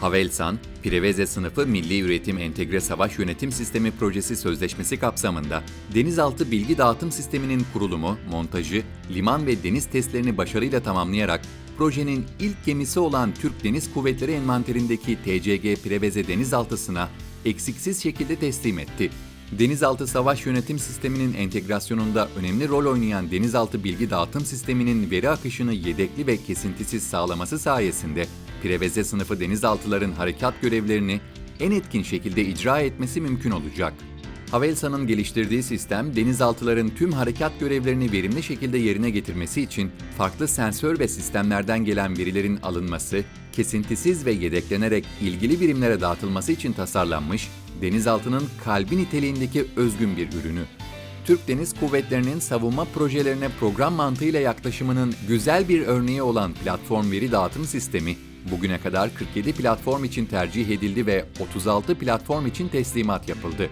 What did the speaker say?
Havelsan, Preveze Sınıfı Milli Üretim Entegre Savaş Yönetim Sistemi Projesi Sözleşmesi kapsamında denizaltı bilgi dağıtım sisteminin kurulumu, montajı, liman ve deniz testlerini başarıyla tamamlayarak projenin ilk gemisi olan Türk Deniz Kuvvetleri envanterindeki TCG Preveze denizaltısına eksiksiz şekilde teslim etti. Denizaltı Savaş Yönetim Sistemi'nin entegrasyonunda önemli rol oynayan denizaltı bilgi dağıtım sisteminin veri akışını yedekli ve kesintisiz sağlaması sayesinde Preveze sınıfı denizaltıların harekat görevlerini en etkin şekilde icra etmesi mümkün olacak. Havelsan'ın geliştirdiği sistem, denizaltıların tüm harekat görevlerini verimli şekilde yerine getirmesi için farklı sensör ve sistemlerden gelen verilerin alınması, kesintisiz ve yedeklenerek ilgili birimlere dağıtılması için tasarlanmış, denizaltının kalbi niteliğindeki özgün bir ürünü. Türk Deniz Kuvvetleri'nin savunma projelerine program mantığıyla yaklaşımının güzel bir örneği olan platform veri dağıtım sistemi, bugüne kadar 47 platform için tercih edildi ve 36 platform için teslimat yapıldı.